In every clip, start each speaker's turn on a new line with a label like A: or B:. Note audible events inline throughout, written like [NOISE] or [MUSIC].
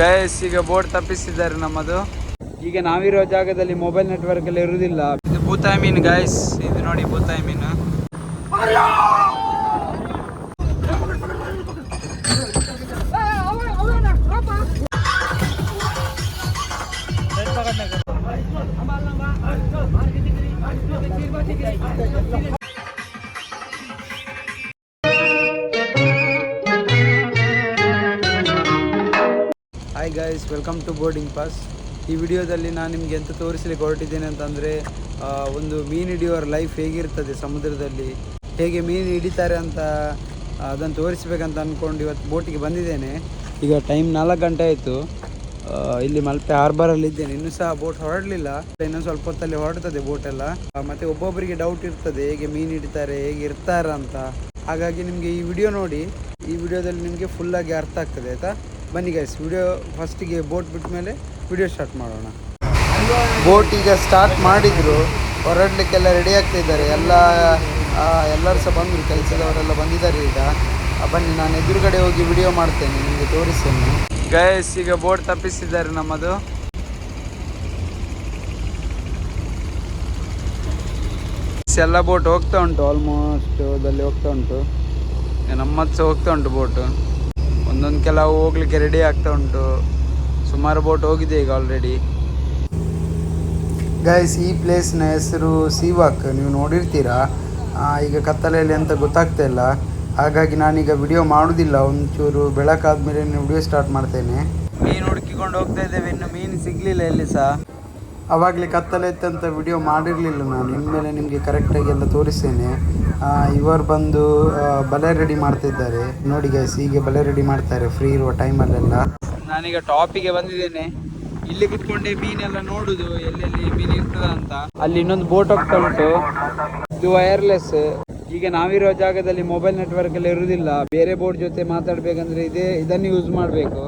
A: Guys ಈಗ board ತಪ್ಪಿಸಿದ್ದಾರೆ ನಮ್ಮದು. ಈಗ ನಾವಿರೋ ಜಾಗದಲ್ಲಿ ಮೊಬೈಲ್ ನೆಟ್ವರ್ಕ್ ಎಲ್ಲ ಇರುವುದಿಲ್ಲ. ಇದು ಭೂತಾಯಿ ಮೀನು ಗೈಸ್ ಇದು ನೋಡಿ ಭೂತಾಯಿ ಮೀನು guys welcome to boarding pass ಈ ವಿಡಿಯೋದಲ್ಲಿ ನಾನು ನಿಮಗೆ ಎಂತ ತೋರಿಸಲಿಕ್ಕೆ ಹೊರಟಿದ್ದೇನೆ ಅಂತಂದರೆ ಒಂದು ಮೀನು ಹಿಡಿಯೋರ ಲೈಫ್ ಹೇಗಿರ್ತದೆ ಸಮುದ್ರದಲ್ಲಿ? ಹೇಗೆ ಮೀನು ಹಿಡಿತಾರೆ ಅಂತ ಅದನ್ನು ತೋರಿಸ್ಬೇಕಂತ ಅಂದ್ಕೊಂಡು ಇವತ್ತು ಬೋಟಿಗೆ ಬಂದಿದ್ದೇನೆ. ಈಗ ಟೈಮ್ ನಾಲ್ಕು ಗಂಟೆ ಆಯಿತು. ಇಲ್ಲಿ ಮಲ್ಪೆ ಹಾರ್ಬರಲ್ಲಿ ಇದ್ದೇನೆ. ಇನ್ನೂ ಸಹ ಬೋಟ್ ಹೊರಡಲಿಲ್ಲ. ಇನ್ನೊಂದು ಸ್ವಲ್ಪ ಹೊತ್ತಲ್ಲಿ ಹೊರಡ್ತದೆ ಬೋಟ್ ಎಲ್ಲ. ಆ, ಮತ್ತೆ ಒಬ್ಬೊಬ್ಬರಿಗೆ ಡೌಟ್ ಇರ್ತದೆ ಹೇಗೆ ಮೀನು ಹಿಡಿತಾರೆ ಹೇಗೆ ಇರ್ತಾರ ಅಂತ. ಹಾಗಾಗಿ ನಿಮಗೆ ಈ ವಿಡಿಯೋ ನೋಡಿ. ಈ ವಿಡಿಯೋದಲ್ಲಿ ನಿಮಗೆ ಫುಲ್ಲಾಗಿ ಅರ್ಥ ಆಗ್ತದೆ ಆಯಿತಾ? ಬನ್ನಿ ಗೈಸ್ ವಿಡಿಯೋ ಫಸ್ಟಿಗೆ ಬೋಟ್ ಬಿಟ್ಟ ಮೇಲೆ ವಿಡಿಯೋ ಸ್ಟಾರ್ಟ್ ಮಾಡೋಣ. ಬೋಟ್ ಈಗ ಸ್ಟಾರ್ಟ್ ಮಾಡಿದ್ರು ಹೊರಡ್ಲಿಕ್ಕೆಲ್ಲ ರೆಡಿ ಆಗ್ತಾ ಇದ್ದಾರೆ. ಎಲ್ಲ ಎಲ್ಲರೂ ಸಹ ಬಂದರು ಕೆಲಸದವರೆಲ್ಲ ಬಂದಿದ್ದಾರೆ ಈಗ. ಬನ್ನಿ ನಾನು ಎದುರುಗಡೆ ಹೋಗಿ ವಿಡಿಯೋ ಮಾಡ್ತೇನೆ ನಿಮಗೆ ತೋರಿಸ್ತೇನೆ. ಗೈಸ್ ಈಗ ಬೋಟ್ ತಪ್ಪಿಸಿದ್ದಾರೆ ನಮ್ಮದು. ಎಲ್ಲ ಬೋಟ್ ಹೋಗ್ತಾ ಉಂಟು ಆಲ್ಮೋಸ್ಟ್ ಅದಲ್ಲಿ ಹೋಗ್ತಾ ಉಂಟು. ನಮ್ಮದು ಸಹ ಹೋಗ್ತಾ ಉಂಟು ಬೋಟು ಒಂದೊಂದು ಕೆಲವು ಹೋಗ್ಲಿಕ್ಕೆ ರೆಡಿ ಆಗ್ತಾ ಉಂಟು. ಸುಮಾರು ಬೋಟ್ ಹೋಗಿದೆ ಈಗ ಆಲ್ರೆಡಿ ಗೈಸ್ ಈ ಪ್ಲೇಸ್ನ ಹೆಸರು ಸೀವಾಕ್ ನೀವು ನೋಡಿರ್ತೀರಾ? ಈಗ ಕತ್ತಲೆಯಲ್ಲಿ ಅಂತ ಗೊತ್ತಾಗ್ತಾ ಇಲ್ಲ. ಹಾಗಾಗಿ ನಾನೀಗ ವಿಡಿಯೋ ಮಾಡುವುದಿಲ್ಲ ಒಂಚೂರು ಬೆಳಕಾದ್ಮೇಲೆ ವಿಡಿಯೋ ಸ್ಟಾರ್ಟ್ ಮಾಡ್ತೇನೆ. ಮೀನು ಹುಡುಕಿಕೊಂಡು ಹೋಗ್ತಾ ಇದ್ದೇವೆ. ಇನ್ನು ಮೀನು ಸಿಗ್ಲಿಲ್ಲ ಎಲ್ಲಿ ಸಹ ಅವಾಗಲೇ ಕತ್ತಲೆ ಇತ್ತಂತ ವಿಡಿಯೋ ಮಾಡಿರಲಿಲ್ಲ ನಾನು. ಇನ್ಮೇಲೆ ನಿಮಗೆ ಕರೆಕ್ಟಾಗಿ ಎಲ್ಲ ತೋರಿಸ್ತೇನೆ. ಇವರು ಬಂದು ಬಲೆ ರೆಡಿ ಮಾಡ್ತಿದ್ದಾರೆ. ನೋಡಿ ಗೈಸ್ ಹೀಗೆ ಬಲೆ ರೆಡಿ ಮಾಡ್ತಾರೆ ಫ್ರೀ ಇರುವ ಟೈಮಲ್ಲೆಲ್ಲ ನಾನೀಗ ಟಾಪಿಗೆ ಬಂದಿದ್ದೇನೆ. ಇಲ್ಲಿ ಕುತ್ಕೊಂಡೆ ಮೀನೆಲ್ಲ ನೋಡುದು, ಎಲ್ಲೆಲ್ಲಿ ಮೀನು ಇರ್ತದ ಅಂತ. ಅಲ್ಲಿ ಇನ್ನೊಂದು ಬೋಟ್ ಹೋಗ್ತಾ ಉಂಟು. ಇದು ವೈರ್ಲೆಸ್ ಈಗ ನಾವಿರೋ ಜಾಗದಲ್ಲಿ ಮೊಬೈಲ್ ನೆಟ್ವರ್ಕ್ ಎಲ್ಲ ಇರುವುದಿಲ್ಲ ಬೇರೆ ಬೋಟ್ ಜೊತೆ ಮಾತಾಡ್ಬೇಕಂದ್ರೆ ಇದೇ, ಇದನ್ನು ಯೂಸ್ ಮಾಡಬೇಕು.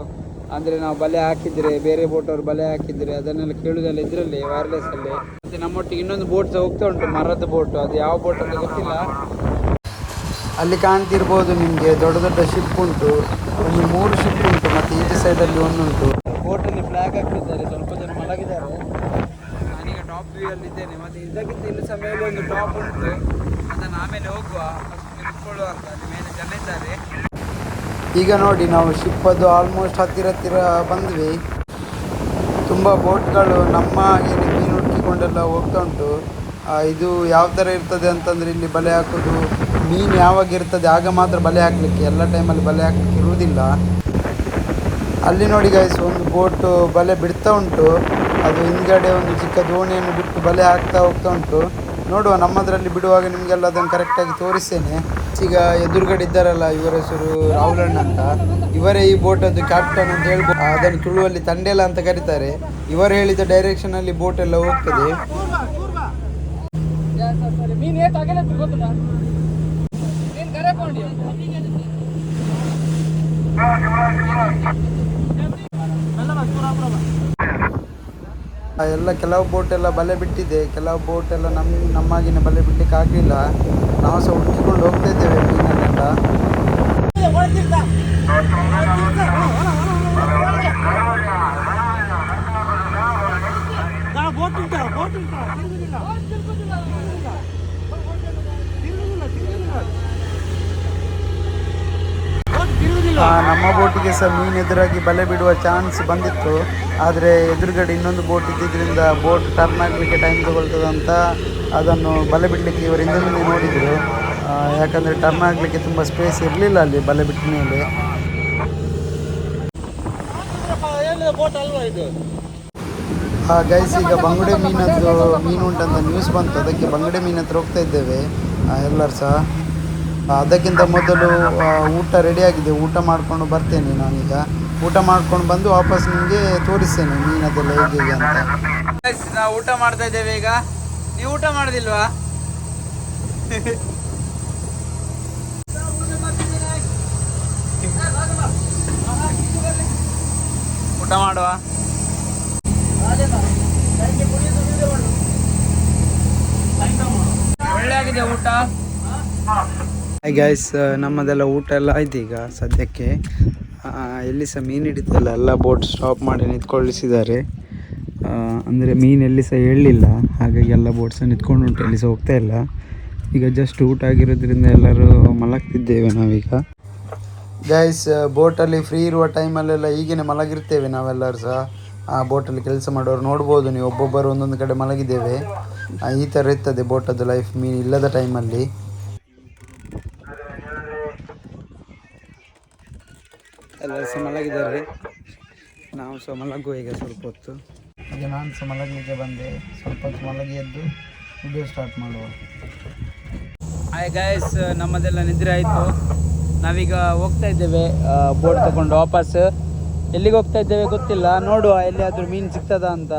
A: ಅಂದ್ರೆ ನಾವು ಬಲೆ ಹಾಕಿದ್ರೆ, ಬೇರೆ ಬೋಟ್ ಅವರು ಬಲೆ ಹಾಕಿದ್ರೆ, ಅದನ್ನೆಲ್ಲ ಕೇಳುದಲ್ಲ ಇದರಲ್ಲಿ ವೈರ್ಲೆಸ್ ಅಲ್ಲಿ. ಮತ್ತೆ ನಮ್ಮೊಟ್ಟಿಗೆ ಇನ್ನೊಂದು ಬೋಟ್ ಸಹ ಹೋಗ್ತಾ ಉಂಟು, ಮರದ ಬೋಟ್ ಅದು ಯಾವ ಬೋಟ್ ಅಂತ ಗೊತ್ತಿಲ್ಲ. ಅಲ್ಲಿ ಕಾಣ್ತಿರ್ಬೋದು ನಿಮಗೆ ದೊಡ್ಡ ದೊಡ್ಡ ಶಿಪ್ ಉಂಟು. ಒಂದು ಮೂರು ಶಿಪ್ ಉಂಟು, ಮತ್ತೆ ಈಚೆ ಸೈಡಲ್ಲಿ ಒಂದುಂಟು ಬೋಟಲ್ಲಿ ಫ್ಲಾಗ್ ಹಾಕಿದ್ದಾರೆ, ಸ್ವಲ್ಪ ಜನ ಮಲಗಿದ್ದಾರೆ. ನಾನೀಗ ಟಾಪ್ ವ್ಯೂ ಅಲ್ಲಿ ಇದ್ದೇನೆ. ಮತ್ತೆ ಇದಕ್ಕಿಂತ ಇನ್ನು ಸಹ ಒಂದು ಟಾಪ್ ಉಂಟು. ಅದನ್ನು ಆಮೇಲೆ ಹೋಗುವ. ಫಸ್ಟ್ ಅಂತ. ಅಲ್ಲಿ ಮೇಲೆ ಜನ ಇದ್ದಾರೆ. ಈಗ ನೋಡಿ ನಾವು ಶಿಪ್ ಅದು ಆಲ್ಮೋಸ್ಟ್ ಹತ್ತಿರ ಹತ್ತಿರ ಬಂದ್ವಿ. ತುಂಬ ಬೋಟ್ಗಳು ನಮ್ಮ ಹಾಗೆ ಮೀನು ಹುಡುಕಿಕೊಂಡೆಲ್ಲ ಹೋಗ್ತಾ ಉಂಟು. ಇದು ಯಾವ ಥರ ಇರ್ತದೆ ಅಂತಂದರೆ ಇಲ್ಲಿ ಬಲೆ ಹಾಕೋದು, ಮೀನು ಯಾವಾಗ ಇರ್ತದೆ ಆಗ ಮಾತ್ರ ಬಲೆ ಹಾಕಲಿಕ್ಕೆ, ಎಲ್ಲ ಟೈಮಲ್ಲಿ ಬಲೆ ಹಾಕಲಿಕ್ಕೆ ಇರುವುದಿಲ್ಲ. ಅಲ್ಲಿ ನೋಡಿ ಗೈಸ್ ಒಂದು ಬೋಟು ಬಲೆ ಬಿಡ್ತಾ ಉಂಟು. ಅದು ಹಿಂದ್ಗಡೆ ಒಂದು ಚಿಕ್ಕ ದೋಣಿಯನ್ನು ಬಿಟ್ಟು ಬಲೆ ಹಾಕ್ತಾ ಹೋಗ್ತಾ ಉಂಟು. ನೋಡುವ, ನಮ್ಮದರಲ್ಲಿ ಬಿಡುವಾಗ ನಿಮಗೆಲ್ಲ ಅದನ್ನು ಕರೆಕ್ಟಾಗಿ ತೋರಿಸ್ತೇನೆ. ಈಗ ಎದುರುಗಡೆ ಇದ್ದಾರಲ್ಲ ಇವರ ಹೆಸರು ರಾಹುಲಣ್ಣ ಅಂತ. ಇವರೇ ಈ ಬೋಟದ್ದು ಕ್ಯಾಪ್ಟನ್ ಅಂತ ಹೇಳ್ಬೋದು ಅದನ್ನು ತುಳುವಲ್ಲಿ ತಂಡೆಲ ಅಂತ ಕರೀತಾರೆ. ಇವರು ಹೇಳಿದ ಡೈರೆಕ್ಷನಲ್ಲಿ ಬೋಟ್ ಎಲ್ಲ ಹೋಗ್ತದೆ.
B: ಮೀನ್ ಏಟ್ ಆಗಲ್ಲ ಗೊತ್ತಲ್ಲ ನೀನ್ ಕರೆ ಕೊಂಡಿ
A: ಆ ಎಲ್ಲ ಕೆಲವು ಬೋಟ್ ಎಲ್ಲ ಬಲೆ ಬಿಟ್ಟಿದೆ. ಕೆಲವು ಬೋಟ್ ಎಲ್ಲ ನಮ್ಮ ನಮ್ಮಾಗಿನ ಬಲೆ ಬಿಡ್ಲಿಕ್ಕೆ ಆಗಲಿಲ್ಲ. ನಾವು ಸಹ ಹುಡುಕಿಕೊಂಡು ಹೋಗ್ತಾ ಇದ್ದೇವೆ ಮೀನನ್ನೆಲ್ಲ
B: ಬೋಟ್ ಉಂಟಾ ಬೋಟ್ ಉಂಟಾ
A: ಆ, ನಮ್ಮ ಬೋಟಿಗೆ ಸಹ ಮೀನು ಎದುರಾಗಿ ಬಲೆ ಬಿಡುವ ಚಾನ್ಸ್ ಬಂದಿತ್ತು. ಆದರೆ ಎದುರುಗಡೆ ಇನ್ನೊಂದು ಬೋಟ್ ಇದ್ದಿದ್ದರಿಂದ ಬೋಟ್ ಟರ್ನ್ ಆಗಲಿಕ್ಕೆ ಟೈಮ್ ತಗೊಳ್ತದಂತ ಅದನ್ನು ಬಲೆ ಬಿಡಲಿಕ್ಕೆ ಇವರು ಹಿಂದಿನಿಂದ ನೋಡಿದರು. ಆ, ಯಾಕಂದರೆ ಟರ್ನ್ ಆಗಲಿಕ್ಕೆ ತುಂಬ ಸ್ಪೇಸ್ ಇರಲಿಲ್ಲ ಅಲ್ಲಿ ಬಲೆ ಬಿಟ್ಟ ಮೇಲೆ. ಗೈಸ್ ಈಗ ಬಂಗುಡೆ ಮೀನದ್ದು ಮೀನು ಉಂಟಂತ ನ್ಯೂಸ್ ಬಂತು. ಅದಕ್ಕೆ ಬಂಗುಡೆ ಮೀನು ಹತ್ರ ಹೋಗ್ತಾ ಇದ್ದೇವೆ ಎಲ್ಲರೂ ಸಹ. ಅದಕ್ಕಿಂತ ಮೊದಲು ಊಟ ರೆಡಿ ಆಗಿದೆ. ಊಟ ಮಾಡಿಕೊಂಡು ಬರ್ತೇನೆ ನಾನೀಗ. ಊಟ ಮಾಡ್ಕೊಂಡು ಬಂದು ವಾಪಸ್ ನಿಮಗೆ ತೋರಿಸ್ತೇನೆ ಮೀನದೆಲ್ಲ ಹೇಗೆ ಹೇಗೆ ಅಂತ. ನಾವು ಊಟ ಮಾಡ್ತಾ ಇದ್ದೇವೆ ಈಗ. ನೀವು ಊಟ ಮಾಡೋದಿಲ್ವಾ? [LAUGHS] ಊಟ ಮಾಡುವ? ಒಳ್ಳೆ ಆಗಿದೆ ಊಟ. ಗೈಸ್ ನಮ್ಮದೆಲ್ಲ ಊಟ ಎಲ್ಲ ಆಯ್ತು ಈಗ ಸದ್ಯಕ್ಕೆ. ಎಲ್ಲಿ ಸಹ ಮೀನು ಹಿಡಿತಲ್ಲ, ಎಲ್ಲ ಬೋಟ್ ಸ್ಟಾಪ್ ಮಾಡಿ ನಿಂತ್ಕೊಳ್ಳಿಸಿದ್ದಾರೆ ಅಂದರೆ ಮೀನು ಎಲ್ಲಿ ಸಹ ಹೇಳಲಿಲ್ಲ ಹಾಗಾಗಿ ಎಲ್ಲ ಬೋಟ್ ಸಹ ನಿಂತ್ಕೊಂಡು ಉಂಟು ಎಲ್ಲಿ ಸಹ ಹೋಗ್ತಾ ಇಲ್ಲ. ಈಗ ಜಸ್ಟ್ ಊಟ ಆಗಿರೋದ್ರಿಂದ ಎಲ್ಲರೂ ಮಲಗ್ತಿದ್ದೇವೆ ನಾವೀಗ. ಗೈಸ್ ಬೋಟಲ್ಲಿ ಫ್ರೀ ಇರುವ ಟೈಮಲ್ಲೆಲ್ಲ ಈಗಿನ ಮಲಗಿರ್ತೇವೆ ನಾವೆಲ್ಲರೂ ಸಹ. ಆ ಬೋಟಲ್ಲಿ ಕೆಲಸ ಮಾಡೋರು ನೋಡ್ಬೋದು ನೀವು, ಒಬ್ಬೊಬ್ಬರು ಒಂದೊಂದು ಕಡೆ ಮಲಗಿದ್ದೇವೆ. ಈ ಥರ ಇರ್ತದೆ ಬೋಟದ್ದು ಲೈಫ್ ಮೀನು ಇಲ್ಲದ ಟೈಮಲ್ಲಿ ಎಲ್ಲರೂ ಸಹ ಮಲಗಿದ್ದಾರೆ ನಾವು ಮಲಗುವ ಈಗ ಸ್ವಲ್ಪ ಹೊತ್ತು. ಈಗ ನಾನು ಮಲಗಲಿಕ್ಕೆ ಬಂದೆ. ಸ್ವಲ್ಪ ಹೊತ್ತು ಮಲಗಿ ಎದ್ದು ವಿಡಿಯೋ ಸ್ಟಾರ್ಟ್ ಮಾಡುವ. ಆಯ್ ಗಾಯ್ಸ್ ನಮ್ಮದೆಲ್ಲ ನಿದ್ರೆ ಆಯಿತು. ನಾವೀಗ ಹೋಗ್ತಾ ಇದ್ದೇವೆ ಬೋಟ್ ತಗೊಂಡು ವಾಪಸ್. ಎಲ್ಲಿಗೆ ಹೋಗ್ತಾ ಇದ್ದೇವೆ ಗೊತ್ತಿಲ್ಲ. ನೋಡುವ ಎಲ್ಲಿಯಾದ್ರೂ ಮೀನು ಸಿಗ್ತದ ಅಂತ.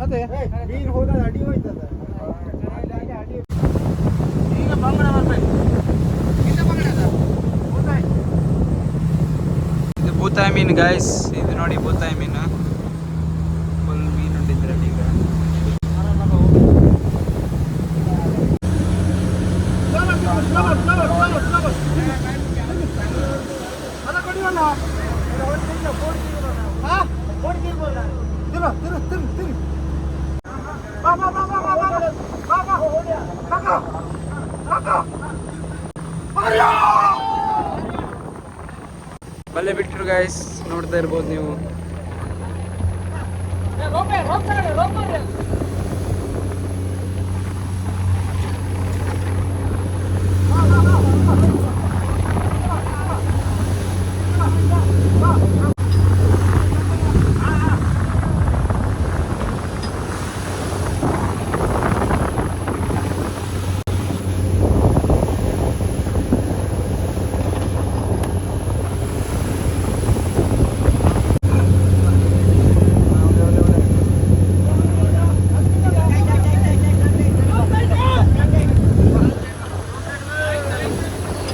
C: ಅದೇ ನೀರು ಹೋದಾಗ ಅಡಿ ಹೋಯ್ತದ
A: ಇದು ಬೂತಾಯಿ ಮೀನು ಗಾಯ್ಸ್ ಇದು ನೋಡಿ ಬೂತಾಯಿ ಮೀನು ಫುಲ್ ಮೀನು ಉಂಟಿದ್ರಲ್ಲಿ ಈಗ ಬಲ್ಲೆ ಬಿಟ್ಟರು ಗಾಯ್ಸ್ ನೋಡ್ತಾ ಇರ್ಬೋದು ನೀವು
B: ರೋಪೆ ರೋಪ್ ತಗೊಳ್ಳಿ ರೋಪ್ ಮಾಡ್ರಿ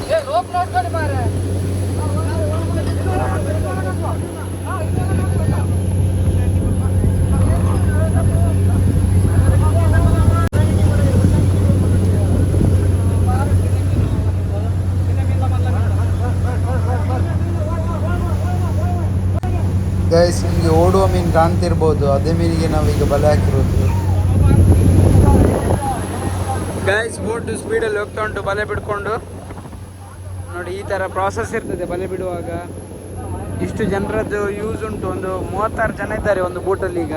B: ಏ ರೋಪ್ ನೋಡ್ಕೊಳ್ಳಿ ಮಾರೆ
A: ಗೈಸ್ ನಿಮಗೆ ಕಾಣ್ತಿರ್ಬೋದು ಅದೇ ಮೀನಿಗೆ ನಾವೀಗ ಬಲೆ ಹಾಕಿರೋದು. ಗೈಸ್ ಬೋಟ್ ಸ್ಪೀಡಲ್ಲಿ ಹೋಗ್ತಾ ಉಂಟು. ಬಲೆ ಬಿಡ್ಕೊಂಡು. ನೋಡಿ, ಈ ಥರ ಪ್ರಾಸೆಸ್ ಇರ್ತದೆ ಬಲೆ ಬಿಡುವಾಗ. ಇಷ್ಟು ಜನರದ್ದು ಯೂಸ್ ಉಂಟು. ಒಂದು ಮೂವತ್ತಾರು ಜನ ಇದ್ದಾರೆ ಒಂದು ಬೋಟಲ್ಲಿ ಈಗ.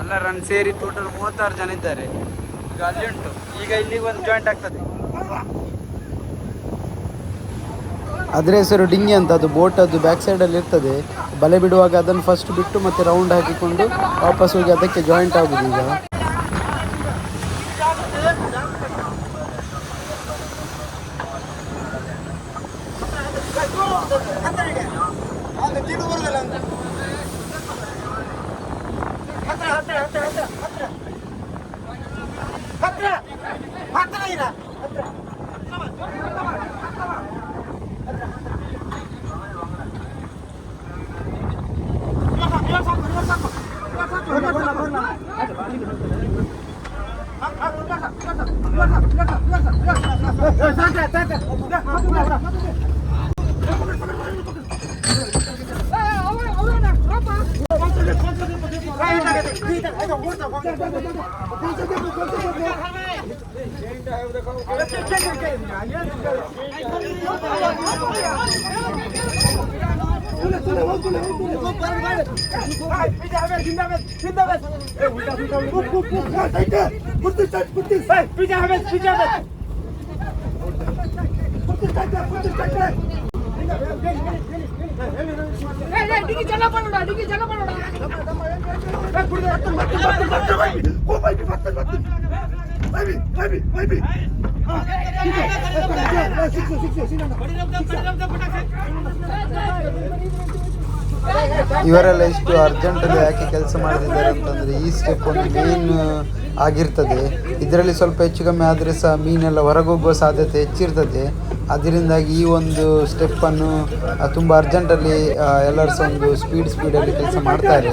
A: ಎಲ್ಲರನ್ನು ಸೇರಿ ಟೋಟಲ್ ಮೂವತ್ತಾರು ಜನ ಇದ್ದಾರೆ. ಈಗ ಅಲ್ಲಿ ಉಂಟು. ಈಗ ಇಲ್ಲಿಗೆ ಒಂದು ಜಾಯಿಂಟ್ ಆಗ್ತದೆ. ಅದರ ಹೆಸರು ಡಿಂಗಿ ಅಂತ, ಅದು ಬೋಟ್ ಅದು ಬ್ಯಾಕ್ ಸೈಡಲ್ಲಿ ಇರ್ತದೆ. ಬಲೆ ಬಿಡುವಾಗ ಅದನ್ನು ಫಸ್ಟ್ ಬಿಟ್ಟು ಮತ್ತೆ ರೌಂಡ್ ಹಾಕಿಕೊಂಡು ವಾಪಸ್ ಹೋಗಿ ಅದಕ್ಕೆ ಜಾಯಿಂಟ್ ಆಗುದು ಈಗ
B: চলে চলে டிக்கி செல்ல பண்ணடா டிக்கி செல்ல பண்ணடா ஏய் குடி பத்து பத்து பத்து பத்து பை
A: ಇವರೆಲ್ಲ ಇಷ್ಟು ಅರ್ಜೆಂಟಲ್ಲಿ ಯಾಕೆ ಕೆಲಸ ಮಾಡ್ತಿದ್ದಾರೆ ಅಂತಂದರೆ ಈ ಸ್ಟೆಪ್ ಒಂದು ಮೇನ್ ಆಗಿರ್ತದೆ. ಇದರಲ್ಲಿ ಸ್ವಲ್ಪ ಹೆಚ್ಚು ಕಮ್ಮಿ ಆದರೆ ಸಹ ಮೀನೆಲ್ಲ ಹೊರಗೋಗುವ ಸಾಧ್ಯತೆ ಹೆಚ್ಚಿರ್ತದೆ. ಅದರಿಂದಾಗಿ ಈ ಒಂದು ಸ್ಟೆಪ್ಪನ್ನು ತುಂಬ ಅರ್ಜೆಂಟಲ್ಲಿ ಎಲ್ಲರೂ ಸಹ ಒಂದು ಸ್ಪೀಡ್ ಸ್ಪೀಡಲ್ಲಿ ಕೆಲಸ ಮಾಡ್ತಾರೆ.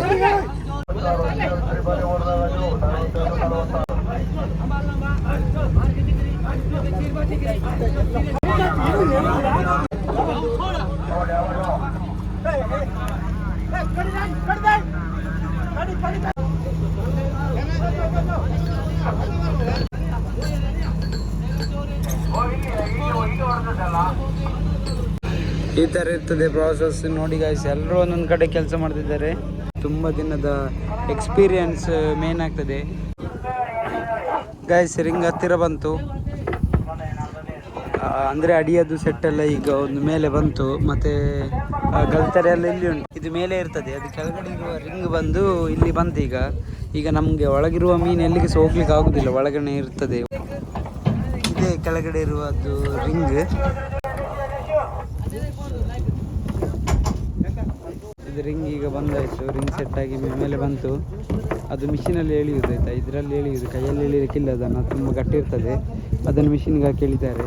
A: ಈ ಥರ ಇರ್ತದೆ ಪ್ರಾಸೆಸ್ ನೋಡಿ ಗಾಯ್ಸ್ ಎಲ್ಲರೂ ಒಂದೊಂದು ಕಡೆ ಕೆಲಸ ಮಾಡ್ತಿದ್ದಾರೆ. ತುಂಬ ದಿನದ ಎಕ್ಸ್ಪೀರಿಯನ್ಸ್ ಮೇನ್ ಆಗ್ತದೆ. ಗಾಯ್ಸ್ ರಿಂಗ್ ಹತ್ತಿರ ಬಂತು. ಅಂದರೆ ಅಡಿಯದು ಸೆಟ್ ಎಲ್ಲ ಈಗ ಒಂದು ಮೇಲೆ ಬಂತು. ಮತ್ತೆ ಗಲ್ತರೆ ಎಲ್ಲ ಇಲ್ಲಿ ಉಂಟು. ಇದು ಮೇಲೆ ಇರ್ತದೆ. ಅದು ಕೆಳಗಡೆ ಇರುವ ರಿಂಗ್ ಬಂದು ಇಲ್ಲಿ ಬಂತು ಈಗ. ಈಗ ನಮಗೆ ಒಳಗಿರುವ ಮೀನು ಎಲ್ಲಿಗೆ ಸಹ ಹೋಗ್ಲಿಕ್ಕೆ ಆಗುದಿಲ್ಲ. ಒಳಗಡೆ ಇರ್ತದೆ. ಇದೇ ಕೆಳಗಡೆ ಇರುವದ್ದು ರಿಂಗ್ ರಿಂಗ್ ಈಗ ಬಂದಾಯಿತು. ರಿಂಗ್ ಸೆಟ್ ಆಗಿ ಮೇಲೆ ಬಂತು. ಅದು ಮಿಷಿನಲ್ಲಿ ಎಳೆಯುವುದು ಆಯಿತಾ? ಇದರಲ್ಲಿ ಎಳೆಯುವುದು ಕೈಯಲ್ಲಿ ಎಳಿಲಿಕ್ಕಿಲ್ಲ ಅದನ್ನು. ತುಂಬ ಗಟ್ಟಿ ಇರ್ತದೆ. ಅದನ್ನು ಮಿಷಿನ್ಗೆ ಹಾಕಿ ಎಳಿತಾರೆ.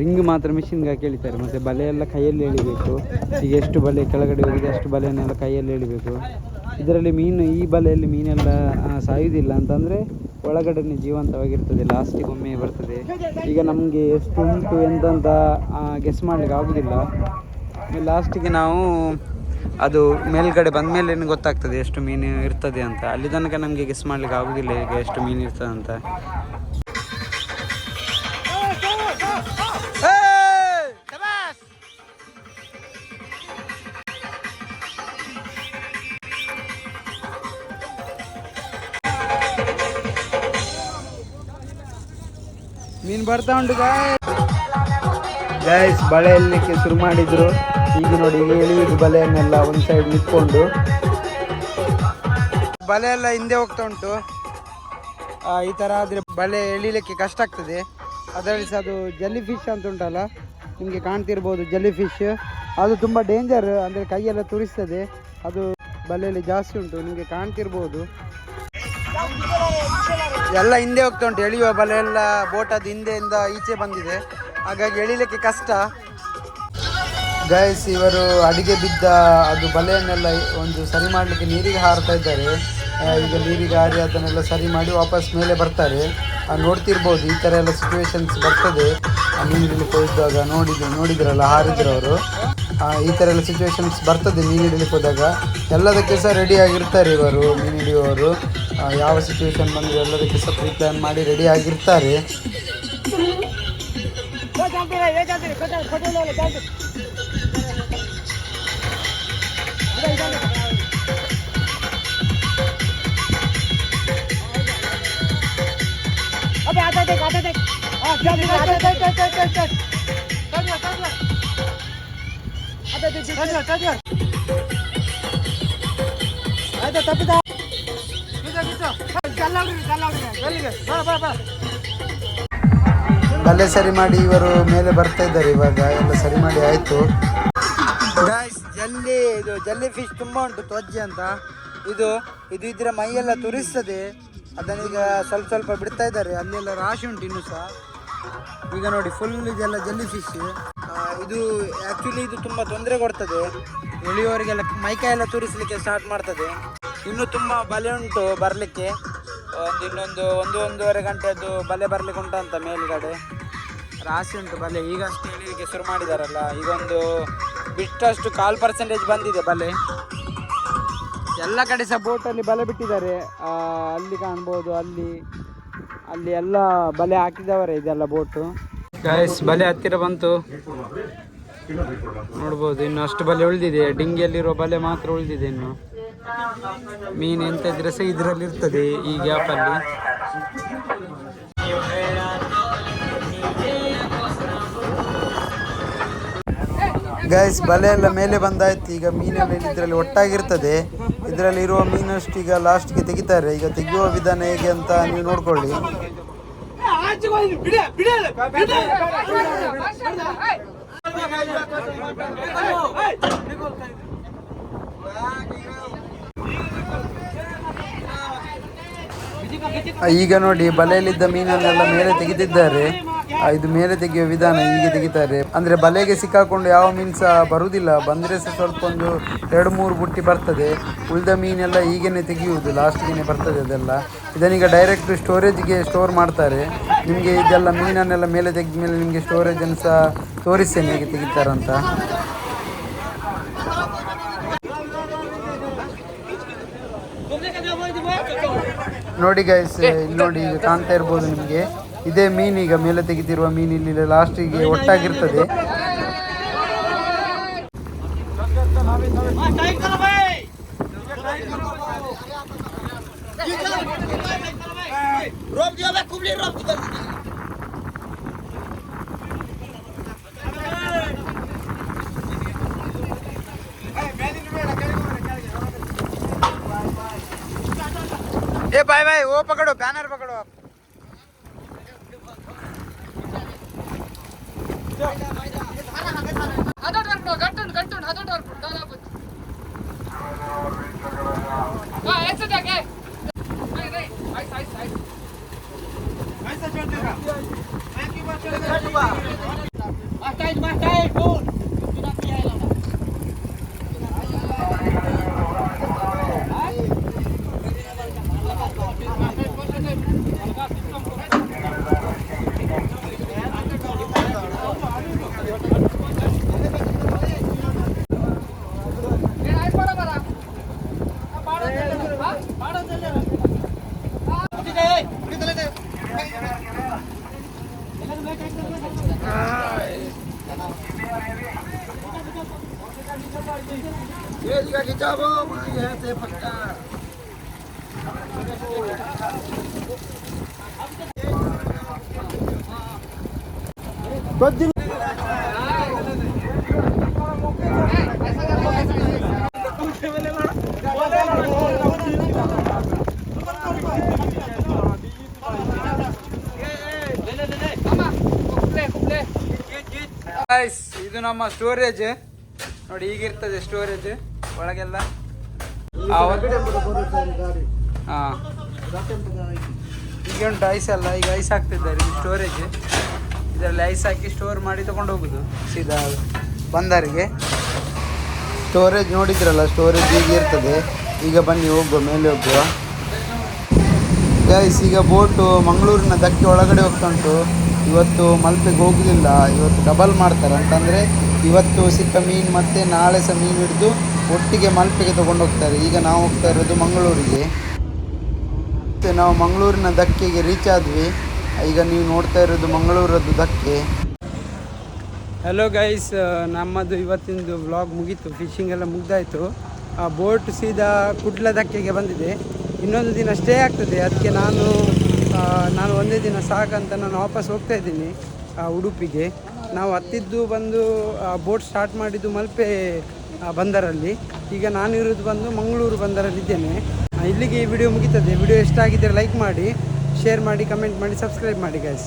A: ರಿಂಗ್ ಮಾತ್ರ ಮಿಷಿನ್ಗೆ ಹಾಕಿ ಎಳಿತಾರೆ. ಮತ್ತು ಬಲೆ ಎಲ್ಲ ಕೈಯಲ್ಲಿ ಎಳಿಬೇಕು. ಈಗ ಎಷ್ಟು ಬಲೆ, ಕೆಳಗಡೆ ಹೋಗಿದೆ ಅಷ್ಟು ಬಲೆಯನ್ನೆಲ್ಲ ಕೈಯಲ್ಲಿ ಎಳಿಬೇಕು. ಇದರಲ್ಲಿ ಮೀನು, ಈ ಬಲೆಯಲ್ಲಿ ಮೀನೆಲ್ಲ ಸಾಯುವುದಿಲ್ಲ. ಅಂತಂದರೆ ಒಳಗಡೆನೆ ಜೀವಂತವಾಗಿರ್ತದೆ. ಲಾಸ್ಟಿಗೆ ಒಮ್ಮೆ ಬರ್ತದೆ. ಈಗ ನಮಗೆ ಎಷ್ಟು ಉಂಟು ಎಂತಂತ ಗೆಸ್ ಮಾಡಲಿಕ್ಕೆ ಆಗುವುದಿಲ್ಲ ಲಾಸ್ಟಿಗೆ ನಾವು ಅದು ಮೇಲ್ಗಡೆ ಬಂದ ಮೇಲೆ ಗೊತ್ತಾಗ್ತದೆ ಎಷ್ಟು ಮೀನು ಇರ್ತದೆ ಅಂತ. ಅಲ್ಲಿ ತನಕ ನಮಗೆ ಗೆಸ್ ಮಾಡ್ಲಿಕ್ಕೆ ಆಗುದಿಲ್ಲ ಈಗ ಎಷ್ಟು ಮೀನು ಇರ್ತದೆ ಅಂತ. ಮೀನು ಬರ್ತಾ ಉಂಟು ಗೈಸ್ ಬಳೆ ಎಲ್ಲಿಕ್ಕೆ ಶುರು ಮಾಡಿದ್ರು. ಈಗ ನೋಡಿ ಎಳೆಯುವುದು ಬಲೆಯನ್ನೆಲ್ಲ ಒಂದು ಸೈಡ್ ನಿಂತ್ಕೊಂಡು. ಬಲೆ ಎಲ್ಲ ಹಿಂದೆ ಹೋಗ್ತಾ ಉಂಟು. ಈ ಥರ ಆದ್ರೆ ಬಲೆ ಎಳಿಲಿಕ್ಕೆ ಕಷ್ಟ ಆಗ್ತದೆ. ಅದರಲ್ಲಿ ಸಹ ಅದು ಜಲ್ಲಿ ಫಿಶ್ ಅಂತ ಉಂಟಲ್ಲ, ನಿಮಗೆ ಕಾಣ್ತಿರ್ಬೋದು ಜಲ್ಲಿ ಫಿಶ್ ಅದು ತುಂಬ ಡೇಂಜರ್ ಅಂದರೆ ಕೈಯೆಲ್ಲ ತುರಿಸ್ತದೆ. ಅದು ಬಲೆಯಲ್ಲಿ ಜಾಸ್ತಿ ಉಂಟು, ನಿಮಗೆ ಕಾಣ್ತಿರ್ಬೋದು. ಎಲ್ಲ ಹಿಂದೆ ಹೋಗ್ತಾ ಉಂಟು, ಎಳೆಯುವ ಬಲೆ ಎಲ್ಲ, ಬೋಟ್ ಅದು ಹಿಂದೆಯಿಂದ ಈಚೆ ಬಂದಿದೆ. ಹಾಗಾಗಿ ಎಳಿಲಿಕ್ಕೆ ಕಷ್ಟ. ಗೈಸ್ ಇವರು ಅಡಿಗೆ ಬಿದ್ದ ಅದು ಬಲೆಯನ್ನೆಲ್ಲ ಒಂದು ಸರಿ ಮಾಡಲಿಕ್ಕೆ ನೀರಿಗೆ ಹಾರ್ತಾ ಇದ್ದಾರೆ. ಈಗ ನೀರಿಗೆ ಹಾರಿ ಅದನ್ನೆಲ್ಲ ಸರಿ ಮಾಡಿ ವಾಪಸ್ ಮೇಲೆ ಬರ್ತಾರೆ. ನೋಡ್ತಿರ್ಬೋದು, ಈ ಥರ ಎಲ್ಲ ಸಿಚುವೇಶನ್ಸ್ ಬರ್ತದೆ. ಮೀನು ಹೋದಾಗ ನೋಡಿದ್ರು ನೋಡಿದ್ರಲ್ಲ, ಹಾರಿದ್ರು ಅವರು. ಈ ಥರ ಎಲ್ಲ ಸಿಚುವೇಶನ್ಸ್ ಬರ್ತದೆ ಮೀನು ಹಿಡಿಲಿಕ್ಕೆ ಹೋದಾಗ. ಎಲ್ಲದಕ್ಕೆ ಸಹ ರೆಡಿ ಆಗಿರ್ತಾರೆ ಇವರು ಮೀನು ಹಿಡಿಯುವವರು ಯಾವ ಸಿಚುವೇಶನ್ ಬಂದರೆ ಎಲ್ಲದಕ್ಕೆ ಸಹ ಪ್ರೀ ಮಾಡಿ ರೆಡಿ એ
B: જાતે ખોટા ખોટું લો જાતે. અબે આતા દેખ આતા દેખ. હા જામ આતા દેખ દેખ દેખ. દેખ દેખ તગલા તગલા આતા દેખ તગલા તગલા આતા તપતા કિચો કિચો ચાલાવડી ચાલાવડી ચાલી ગયો બા બા બા बा
A: ಸರಿ ಮಾಡಿ ಇವರು ಮೇಲೆ ಬರ್ತಾ ಇದ್ದಾರೆ ಇವಾಗ, ಎಲ್ಲ ಸರಿ ಮಾಡಿ ಆಯ್ತು. ಜಲ್ಲಿ, ಇದು ಜಲ್ಲಿ ಫಿಶ್ ತುಂಬಾ ಉಂಟು, ತ್ವಜ್ಜೆ ಅಂತ. ಇದು ಇದು ಇದ್ರೆ ಮೈಯೆಲ್ಲ ತುರಿಸ್ತದೆ. ಅದನ್ನೀಗ ಸ್ವಲ್ಪ ಸ್ವಲ್ಪ ಬಿಡ್ತಾ ಇದ್ದಾರೆ, ಅಲ್ಲೆಲ್ಲ ರಾಶಿ ಉಂಟು ಇನ್ನು ಸಹ. ಈಗ ನೋಡಿ ಫುಲ್ ಇದೆಲ್ಲ ಜಲ್ಲಿ ಫಿಶ್ ಇದು ಆ್ಯಕ್ಚುಲಿ ಇದು ತುಂಬ ತೊಂದರೆ ಕೊಡ್ತದೆ. ಎಳೆಯುವವರಿಗೆಲ್ಲ ಮೈಕೈ ಎಲ್ಲ ತುರಿಸಲಿಕ್ಕೆ ಸ್ಟಾರ್ಟ್ ಮಾಡ್ತದೆ. ಇನ್ನು ತುಂಬ ಬಲೆ ಉಂಟು ಬರಲಿಕ್ಕೆ. ಒಂದು ಇನ್ನೊಂದು, ಒಂದು ಒಂದೂವರೆ ಗಂಟೆದ್ದು ಬಲೆ ಬರಲಿಕ್ಕೆ ಉಂಟಂತ ಮೇಲ್ಗಡೆ. ರಾಶಿ ಉಂಟು ಬಲೆ ಈಗಷ್ಟು ಎಳಿಲಿಕ್ಕೆ ಶುರು ಮಾಡಿದಾರಲ್ಲ, ಈಗೊಂದು ಬಿಟ್ಟಷ್ಟು ಕಾಲ್ ಪರ್ಸೆಂಟೇಜ್ ಬಂದಿದೆ ಬಲೆ ಎಲ್ಲ ಕಡೆ ಸಹ ಬೋಟಲ್ಲಿ ಬಲೆ ಬಿಟ್ಟಿದ್ದಾರೆ. ಅಲ್ಲಿ ಕಾಣ್ಬೋದು, ಅಲ್ಲಿ ಅಲ್ಲಿ ಎಲ್ಲ ಬಲೆ ಹಾಕಿದವರೇ ಇದೆಲ್ಲ ಬೋಟು ಗಾಯಸ್ ಬಲೆ ಹತ್ತಿರ ಬಂತು. ನೋಡ್ಬೋದು, ಇನ್ನು ಅಷ್ಟು ಬಲೆ ಉಳಿದಿದೆ. ಡಿಂಗಿಯಲ್ಲಿರೋ ಬಲೆ ಮಾತ್ರ ಉಳಿದಿದೆ ಇನ್ನು. ಮೀನು ಎಂತ ಇದ್ರೆ ಸಹ ಇದರಲ್ಲಿ ಇರ್ತದೆ ಈ ಗ್ಯಾಪಲ್ಲಿ ಗೈಸ್ ಬಲೆ ಎಲ್ಲ ಮೇಲೆ ಬಂದಾಯ್ತು. ಈಗ ಮೀನೆಲ್ಲ ಇದರಲ್ಲಿ ಒಟ್ಟಾಗಿರ್ತದೆ. ಇದರಲ್ಲಿ ಇರುವ ಮೀನಷ್ಟು ಈಗ ಲಾಸ್ಟ್ಗೆ ತೆಗಿತಾರೆ. ಈಗ ತೆಗೆಯುವ ವಿಧಾನ ಹೇಗೆ ಅಂತ ನೀವು ನೋಡ್ಕೊಳ್ಳಿ. ಈಗ ನೋಡಿ, ಬಲೆಯಲ್ಲಿದ್ದ ಮೀನನ್ನೆಲ್ಲ ಮೇಲೆ ತೆಗೆದಿದ್ದಾರೆ. ಇದು ಮೇಲೆ ತೆಗೆಯುವ ವಿಧಾನ ಹೀಗೆ ತೆಗಿತಾರೆ. ಅಂದ್ರೆ ಬಲೆಗೆ ಸಿಕ್ಕಾಕೊಂಡು ಯಾವ ಮೀನು ಸಹ ಬರುವುದಿಲ್ಲ. ಬಂದ್ರೆ ಸಹ ಸ್ವಲ್ಪ ಒಂದು ಎರಡು ಮೂರು ಬುಟ್ಟಿ ಬರ್ತದೆ. ಉಳಿದ ಮೀನೆಲ್ಲ ಹೀಗೇನೆ ತೆಗೆಯುವುದು. ಲಾಸ್ಟ್ಗೆ ಬರ್ತದೆ ಅದೆಲ್ಲ. ಇದನ್ನೀಗ ಡೈರೆಕ್ಟ್ ಸ್ಟೋರೇಜ್ಗೆ ಸ್ಟೋರ್ ಮಾಡ್ತಾರೆ. ನಿಮಗೆ ಇದೆಲ್ಲ ಮೀನನ್ನೆಲ್ಲ ಮೇಲೆ ತೆಗೆದ ಮೇಲೆ ನಿಮಗೆ ಸ್ಟೋರೇಜನ್ನು ಸಹ ತೋರಿಸ್ತೇನೆ ಹೇಗೆ ತೆಗಿತಾರಂತ ನೋಡಿ ಗೈಸ್ ಇಲ್ಲಿ ನೋಡಿ ಕಾಣ್ತಾ ಇರ್ಬೋದು ನಿಮಗೆ. ಇದೇ ಮೀನು ಈಗ ಮೇಲೆ ತೆಗೆದಿರುವ ಮೀನು ಇಲ್ಲಿ ಲಾಸ್ಟಿಗೆ ಒಟ್ಟಾಗಿರ್ತದೆ ए भाई भाई वो पकड़ो बैनर पकड़ो आप Mata ele, mata ele, bolo!
C: ಗೊತ್ತಿಲ್ಲ
A: ಗೈಸ್ ಇದು ನಮ್ಮ ಸ್ಟೋರೇಜ್ ನೋಡಿ ಈಗಿರ್ತದೆ ಸ್ಟೋರೇಜ್ ಒಳಗೆಲ್ಲ. ಹಾ ಈಗ ಉಂಟು ಐಸ್ ಅಲ್ಲ ಈಗ ಐಸ್ ಹಾಕ್ತಿದ್ದಾರೆ ಸ್ಟೋರೇಜ್ ಇದರಲ್ಲಿ ಐಸ್ ಹಾಕಿ ಸ್ಟೋರ್ ಮಾಡಿ ತಗೊಂಡು ಹೋಗುದು ಸೀದಾ ಬಂದರಿಗೆ ಸ್ಟೋರೇಜ್ ನೋಡಿದ್ರಲ್ಲ ಸ್ಟೋರೇಜ್ ಈಗ ಇರ್ತದೆ. ಈಗ ಬನ್ನಿ ಹೋಗುವ ಮೇಲೆ ಹೋಗುವ. ಗೈಸ್ ಈಗ ಬೋಟು ಮಂಗಳೂರಿನ ದಕ್ಕೆ ಒಳಗಡೆ ಹೋಗ್ತಾ ಉಂಟು. ಇವತ್ತು ಮಲ್ಪೆಗೆ ಹೋಗುದಿಲ್ಲ ಇವತ್ತು ಡಬಲ್ ಮಾಡ್ತಾರೆ ಅಂತಂದರೆ ಇವತ್ತು ಸಿಕ್ಕ ಮೀನು ಮತ್ತೆ ನಾಳೆ ಸಹ ಮೀನು ಹಿಡಿದು ಒಟ್ಟಿಗೆ ಮಲ್ಪೆಗೆ ತಗೊಂಡು ಹೋಗ್ತಾರೆ. ಈಗ ನಾವು ಹೋಗ್ತಾ ಇರೋದು ಮಂಗಳೂರಿಗೆ. ಮತ್ತು ನಾವು ಮಂಗಳೂರಿನ ಧಕ್ಕೆಗೆ ರೀಚ್ ಆದ್ವಿ. ಈಗ ನೀವು ನೋಡ್ತಾ ಇರೋದು ಮಂಗಳೂರದ್ದು ದಕ್ಕೆ ಹಲೋ ಗೈಸ್ ನಮ್ಮದು ಇವತ್ತಿಂದು ವ್ಲಾಗ್ ಮುಗೀತು. ಫಿಶಿಂಗ್ ಎಲ್ಲ ಮುಗ್ದಾಯಿತು. ಆ ಬೋಟ್ ಸೀದಾ ಕುಡ್ಲ ಧಕ್ಕೆಗೆ ಬಂದಿದೆ. ಇನ್ನೊಂದು ದಿನ ಸ್ಟೇ ಆಗ್ತದೆ. ಅದಕ್ಕೆ ನಾನು ನಾನು ಒಂದೇ ದಿನ ಸಾಕಂತ ನಾನು ವಾಪಸ್ ಹೋಗ್ತಾ ಇದ್ದೀನಿ ಆ, ಉಡುಪಿಗೆ. ನಾವು ಹತ್ತಿದ್ದು ಬಂದು ಬೋಟ್ ಸ್ಟಾರ್ಟ್ ಮಾಡಿದ್ದು ಮಲ್ಪೆ ಬಂದರಲ್ಲಿ. ಈಗ ನಾನು ಇರೋದು ಬಂದು ಮಂಗಳೂರು ಬಂದರಲ್ಲಿದ್ದೇನೆ ಇಲ್ಲಿಗೆ ಈ ವಿಡಿಯೋ ಮುಗೀತದೆ. ವಿಡಿಯೋ ಇಷ್ಟ ಆಗಿದ್ದರೆ ಲೈಕ್ ಮಾಡಿ ಶೇರ್ ಮಾಡಿ ಕಮೆಂಟ್ ಮಾಡಿ ಸಬ್ಸ್ಕ್ರೈಬ್ ಮಾಡಿ ಗೈಸ್